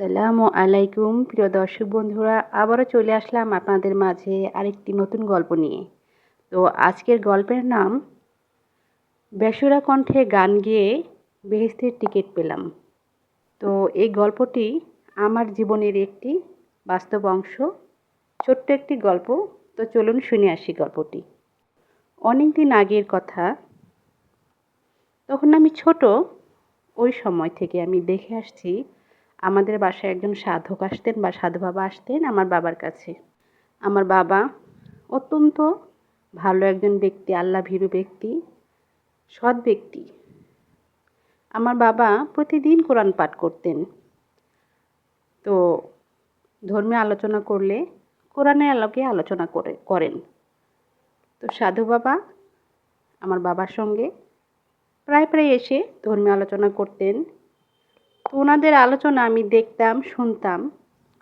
আসসালামু আলাইকুম। প্রিয় দর্শক বন্ধুরা, আবারও চলে আসলাম আপনাদের মাঝে আরেকটি নতুন গল্প নিয়ে। তো আজকের গল্পের নাম, বেসুরা কণ্ঠে গান গেয়ে বেহেস্তের টিকিট পেলাম। তো এই গল্পটি আমার জীবনের একটি বাস্তব অংশ, ছোট্ট একটি গল্প। তো চলুন শুনে আসি গল্পটি। অনেক দিন আগের কথা, তখন আমি ছোট, ওই সময় থেকে আমি দেখে আসছি আমাদের বাসায় একজন সাধক আসতেন বা সাধু বাবা আসতেন আমার বাবার কাছে। আমার বাবা অত্যন্ত ভালো একজন ব্যক্তি আল্লাহ ভীরু ব্যক্তি, সৎ ব্যক্তি। আমার বাবা প্রতিদিন কোরআন পাঠ করতেন। তো ধর্মীয় আলোচনা করলে কোরআনের আলোকে আলোচনা করে, করেন। তো সাধু বাবা আমার বাবার সঙ্গে প্রায় প্রায় এসে ধর্মীয় আলোচনা করতেন। তো ওনাদের আলোচনা আমি দেখতাম, শুনতাম,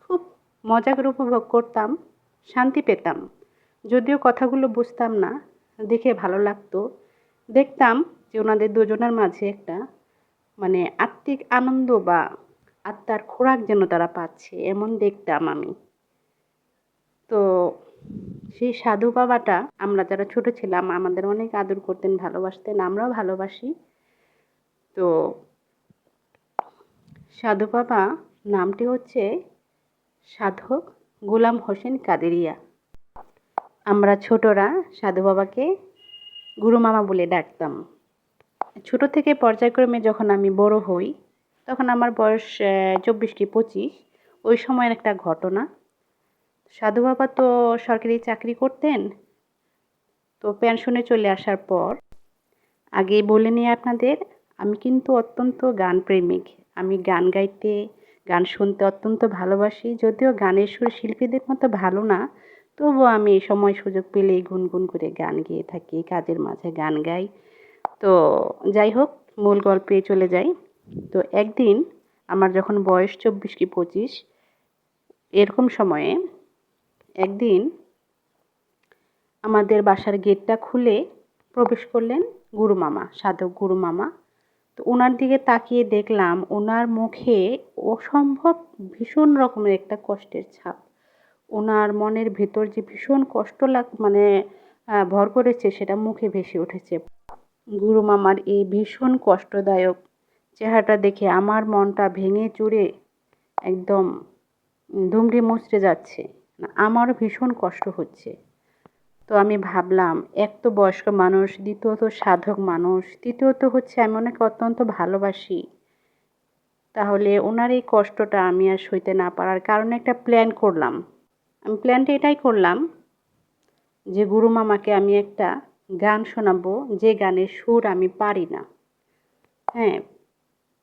খুব মজা করে উপভোগ করতাম, শান্তি পেতাম। যদিও কথাগুলো বুঝতাম না, দেখে ভালো লাগতো। দেখতাম যে ওনাদের দুজনের মাঝে একটা মানে আত্মিক আনন্দ বা আত্মার খোরাক যেন তারা পাচ্ছে, এমন দেখতাম আমি। তো সেই সাধু বাবাটা, আমরা যারা ছোট ছিলাম, আমাদের অনেক আদর করতেন, ভালোবাসতেন, আমরাও ভালোবাসি। তো সাধু বাবা, নামটি হচ্ছে সাধক গোলাম হোসেন কাদেরিয়া। আমরা ছোটরা সাধু বাবাকে গুরু মামা বলে ডাকতাম। ছোট থেকে পর্যায়ক্রমে যখন আমি বড় হই, তখন আমার বয়স চব্বিশ কি পঁচিশ, ওই সময়ের একটা ঘটনা। সাধু বাবা তো সরকারি চাকরি করতেন, তো পেনশনে চলে আসার পর, আগেই বলে নিই আপনাদের, আমি কিন্তু অত্যন্ত গান প্রেমিক আমি গান গাইতে, গান শুনতে অত্যন্ত ভালোবাসি। যদিও গানের সুর শিল্পীদের মতো ভালো না, তবুও আমি সময় সুযোগ পেলেই গুনগুন করে গান গেয়ে থাকি, কাজের মাঝে গান গাই। তো যাই হোক, মূল গল্পে চলে যাই। তো একদিন আমার যখন বয়স চব্বিশ কি পঁচিশ, এরকম সময়ে একদিন আমাদের বাসার গেটটা খুলে প্রবেশ করলেন গুরু মামা সাধক গুরু মামা তো ওনার দিকে তাকিয়ে দেখলাম ওনার মুখে অসম্ভব ভীষণ রকমের একটা কষ্টের ছাপ। ওনার মনের ভেতর যে ভীষণ কষ্ট লাগ মানে ভর করেছে সেটা মুখে ভেসে উঠেছে। গুরু মামার এই ভীষণ কষ্টদায়ক চেহারাটা দেখে আমার মনটা ভেঙে চুরে একদম দুমড়ে মুচড়ে যাচ্ছে। আমারও ভীষণ কষ্ট হচ্ছে। তো আমি ভাবলাম, এক তো বয়স্ক মানুষ, দ্বিতীয়ত সাধক মানুষ, তৃতীয়ত হচ্ছে আমি ওনাকে অত্যন্ত ভালোবাসি। তাহলে ওনার এই কষ্টটা আমি আর সইতে না পারার কারণে একটা প্ল্যান করলাম। আমি প্ল্যানটা এটাই করলাম যে, গুরু মামাকে আমি একটা গান শোনাবো, যে গানের সুর আমি পারি না। হ্যাঁ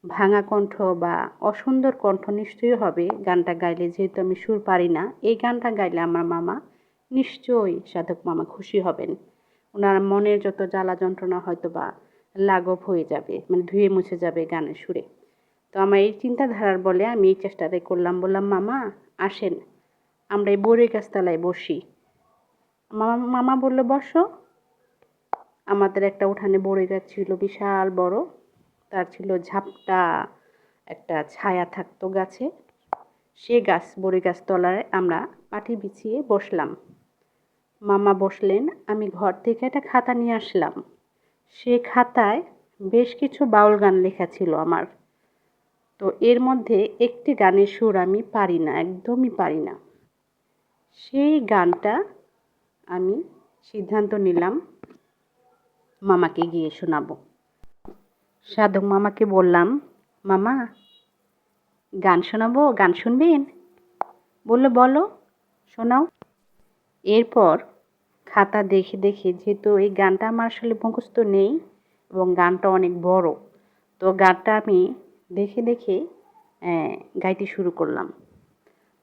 ভাঙা কণ্ঠ বা অসুন্দর কণ্ঠ নিশ্চয়ই হবে গানটা গাইলে, যেহেতু আমি সুর পারি না। এই গানটা গাইলে আমার মামা নিশ্চয়ই সাধক মামা খুশি হবেন। ওনার মনের যত জ্বালা যন্ত্রণা হয়তো বা লাঘব হয়ে যাবে মানে ধুয়ে মুছে যাবে গানের সুরে। তো আমার এই চিন্তাধারার বলে আমি এই চেষ্টাটাই করলাম, বললাম, মামা, আসেন। আমরা এই বড়ই গাছতলায় বসি। মামা মামা বলল, বসো। আমাদের একটা উঠানে বড়ই গাছ ছিল, বিশাল বড়। তার ছিল ঝাপটা একটা ছায়া থাকতো গাছে। সে গাছ বড়ি গাছ তলায় আমরা পাটি বিছিয়ে বসলাম। মামা বসলেন, আমি ঘর থেকে একটা খাতা নিয়ে আসলাম। সে খাতায় বেশ কিছু বাউল গান লেখা ছিল আমার। তো এর মধ্যে একটি গানের সুর আমি পারি না, একদমই পারি না। সেই গানটা আমি সিদ্ধান্ত নিলাম মামাকে গিয়ে শোনাবো। সাধক মামাকে বললাম, মামা, গান শোনাবো, গান শুনবেন? বলল, বলো, শোনাও। এরপর খাতা দেখে দেখে, যেহেতু এই গানটা আমার আসলে মুখস্থ নেই এবং গানটা অনেক বড়, তো গানটা আমি দেখে দেখে গাইতে শুরু করলাম।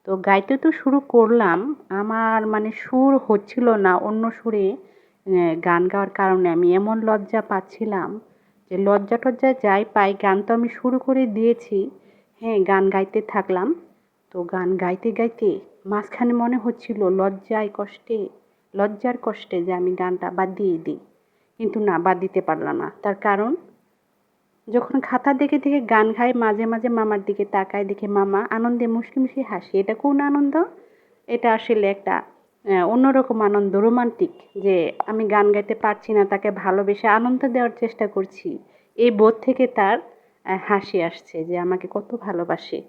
তো গাইতে তো শুরু করলাম, আমার মানে সুর হচ্ছিল না, অন্য সুরে গান গাওয়ার কারণে আমি এমন লজ্জা পাচ্ছিলাম যে লজ্জা টজ্জা যাই পাই, গান তো আমি শুরু করে দিয়েছি হ্যাঁ গান গাইতে থাকলাম। তো গান গাইতে গাইতে মাঝখানে মনে হচ্ছিল লজ্জায় কষ্টে, লজ্জার কষ্টে যে আমি গানটা বাদ দিয়ে দিই। কিন্তু না, বাদ দিতে পারলাম না। তার কারণ, যখন খাতা দেখে দেখে গান গাই মাঝে মাঝে মামার দিকে তাকায় দেখে, মামা, আনন্দে মুশকি হাসি। এটা কোন আনন্দ? এটা আসলে একটা অন্যরকম আনন্দ, রোমান্টিক যে আমি গান গাইতে পারছি না, তাকে ভালোবেসে আনন্দ দেওয়ার চেষ্টা করছি। এই বোধ থেকে তার হাসি আসছে যে আমাকে কত ভালোবাসে।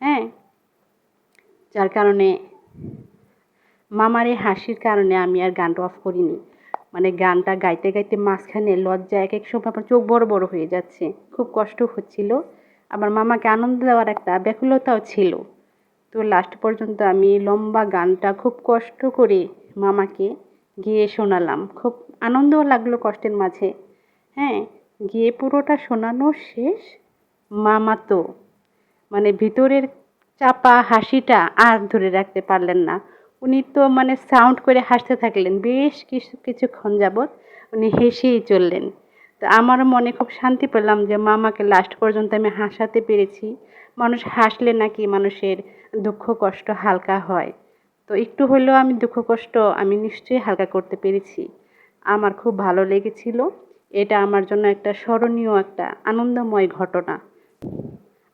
হ্যাঁ? যার কারণে মামার এই হাসির কারণে আমি আর গানটা অফ করিনি। মানে গানটা গাইতে গাইতে মাঝখানে লজ্জা এক এক সময় আমার চোখ বড় বড় হয়ে যাচ্ছে। খুব কষ্ট হচ্ছিল। আবার মামাকে আনন্দ দেওয়ার একটা ব্যাকুলতাও ছিল। তো লাস্ট পর্যন্ত আমি লম্বা গানটা খুব কষ্ট করে মামাকে গিয়ে শোনালাম। খুব আনন্দও লাগল কষ্টের মাঝে। হ্যাঁ গিয়ে পুরোটা শোনানো শেষ। মামা তো মানে ভিতরের চাপা হাসিটা আর ধরে রাখতে পারলেন না। উনি তো মানে সাউন্ড করে হাসতে থাকলেন। বেশ কিছু, কিছুক্ষণ যাবৎ উনি হেসেই চললেন। তো আমারও মনে খুব শান্তি পেলাম যে, মামাকে লাস্ট পর্যন্ত আমি হাসাতে পেরেছি। মানুষ হাসলে নাকি মানুষের দুঃখ, কষ্ট হালকা হয়। তো একটু হলেও আমি দুঃখ, কষ্ট আমি নিশ্চয়ই হালকা করতে পেরেছি। আমার খুব ভালো লেগেছিল। এটা আমার জন্য একটা স্মরণীয় একটা আনন্দময় ঘটনা।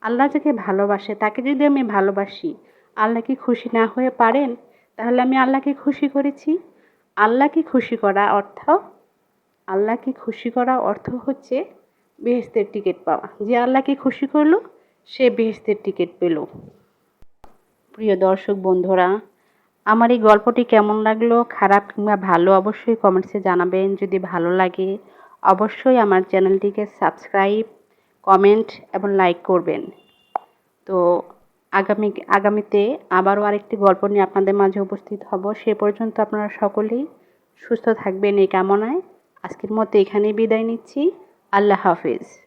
আল্লাহ যাকে ভালোবাসে, তাকে যদি আমি ভালোবাসি, আল্লাহ কি খুশি না হয়ে পারেন? তাহলে আমি আল্লাহকে খুশি করেছি। আল্লাহকে খুশি করা অর্থ? আল্লাহকে খুশি করা অর্থ হচ্ছে বেহেস্তের টিকিট পাওয়া। যে আল্লাহকে খুশি করল, সে বেহেস্তের টিকিট পেল। প্রিয় দর্শক বন্ধুরা, আমার এই গল্পটি কেমন লাগল, খারাপ কিংবা ভালো অবশ্যই কমেন্টসে জানাবেন। যদি ভালো লাগে, অবশ্যই আমার চ্যানেলটিকে সাবস্ক্রাইব কমেন্ট এবং লাইক করবেন। তো আগামী, আগামীতে আবারও আরেকটি গল্প নিয়ে আপনাদের মাঝে উপস্থিত হব। সে পর্যন্ত আপনারা সকলেই সুস্থ থাকবেন এই কামনায়। আজকের মতো এখানেই বিদায় নিচ্ছি। আল্লাহ হাফিজ।